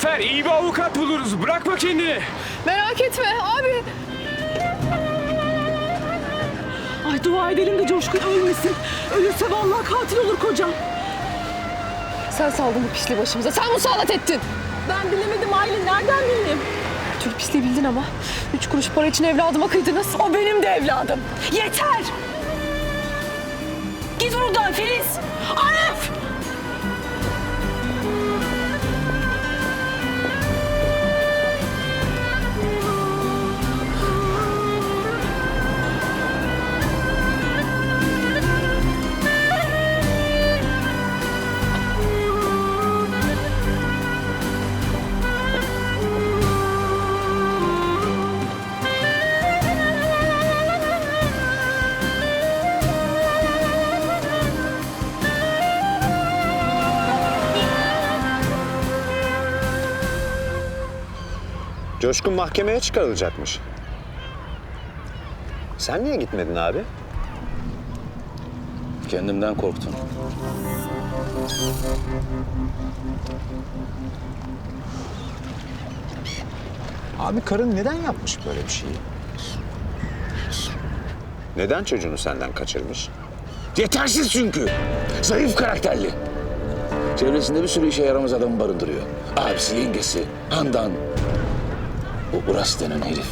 Zafer iyi bir avukat buluruz. Bırakma kendini. Merak etme abi. Ay dua edelim de Coşkun ölmesin. Ölürse vallahi katil olur kocam. Sen saldın bu pisliği başımıza. Sen musallat ettin. Ben bilemedim Aylin. Nereden bileyim? Türk pisliği bildin ama. Üç kuruş para için evladıma kıydınız. O benim de evladım. Yeter! Git buradan Filiz! Coşkun mahkemeye çıkarılacakmış. Sen niye gitmedin abi? Kendimden korktum. Abi karın neden yapmış böyle bir şeyi? Neden çocuğunu senden kaçırmış? Yetersiz çünkü. Zayıf karakterli. Çevresinde bir sürü işe yaramaz adam barındırıyor. Abisi, yengesi, Handan. Bu Uras denen herif.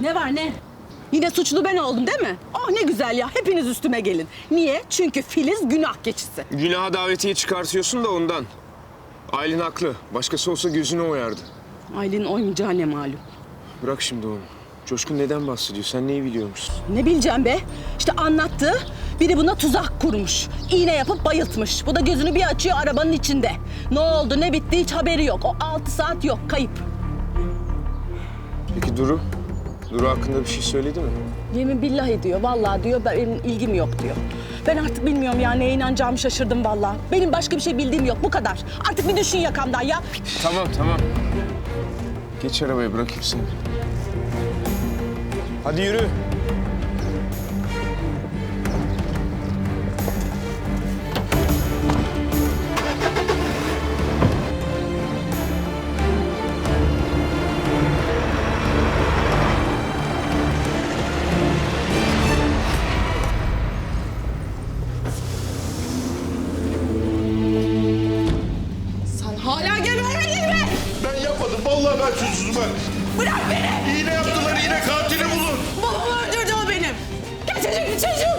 Ne var ne? Yine suçlu ben oldum değil mi? Oh ne güzel ya. Hepiniz üstüme gelin. Niye? Çünkü Filiz günah keçisi. Günaha davetiye çıkartıyorsun da ondan. Aylin haklı. Başkası olsa gözünü oyardı. Aylin oymayacağı ne malum. Bırak şimdi onu. Coşkun neden bahsediyor? Sen neyi biliyormuşsun? Ne bileceğim be? İşte anlattı. Biri buna tuzak kurmuş. İğne yapıp bayıltmış. Bu da gözünü bir açıyor arabanın içinde. Ne oldu ne bitti hiç haberi yok. O altı saat yok kayıp. Peki Duru? Duru hakkında bir şey söyledi mi? Yemin billahi diyor. Vallahi diyor benim ilgim yok diyor. Ben artık bilmiyorum ya neye inanacağımı şaşırdım vallahi. Benim başka bir şey bildiğim yok bu kadar. Artık bir düşün yakamdan ya. Tamam tamam. Geç arabaya bırakayım seni. Hadi yürü. yapmadım. Vallahi ben suçsuzum bak. Bırak beni! İğne yaptılar, iğne katili bulun. Babamı öldürdü o benim. Gerçecek bir çocuğum.